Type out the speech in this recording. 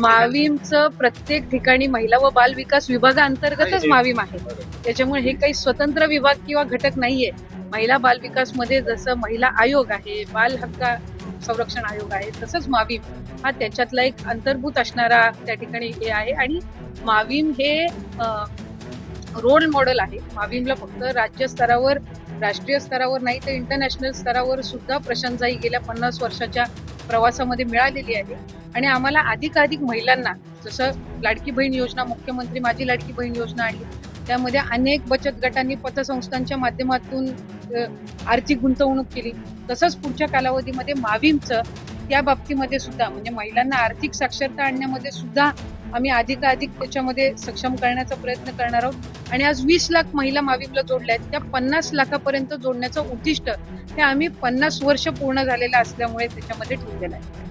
माविमचं प्रत्येक ठिकाणी महिला व बाल विकास विभागाअंतर्गतच. माविम आहे. त्याच्यामुळे हे काही स्वतंत्र विभाग किंवा घटक नाहीये महिला बाल विकासमध्ये जसं महिला आयोग आहे बाल हक्क संरक्षण आयोग आहे तसंच माविम हा त्याच्यातला एक अंतर्भूत असणारा त्या ठिकाणी हे आहे आणि माविम हे रोल मॉडेल आहे माविमला फक्त राज्य स्तरावर राष्ट्रीय स्तरावर नाही तर इंटरनॅशनल स्तरावर सुद्धा प्रशंसाही गेल्या पन्नास वर्षाच्या प्रवासामध्ये मिळालेली आहे आणि आम्हाला अधिकाधिक महिलांना जसं लाडकी बहीण योजना मुख्यमंत्री माझी लाडकी बहीण योजना आली त्यामध्ये अनेक बचत गटांनी पतसंस्थांच्या माध्यमातून आर्थिक गुंतवणूक केली. तसंच पुढच्या कालावधीमध्ये माविमचं त्या बाबतीमध्ये सुद्धा म्हणजे महिलांना आर्थिक साक्षरता आणण्यामध्ये सुद्धा आम्ही अधिकाधिक त्याच्यामध्ये सक्षम करण्याचा प्रयत्न करणार आहोत. आणि आज वीस लाख महिला माविमला जोडल्या आहेत. त्या पन्नास लाखापर्यंत जोडण्याचं उद्दिष्ट हे आम्ही पन्नास वर्ष पूर्ण झालेलं असल्यामुळे त्याच्यामध्ये ठेवलेलं आहे.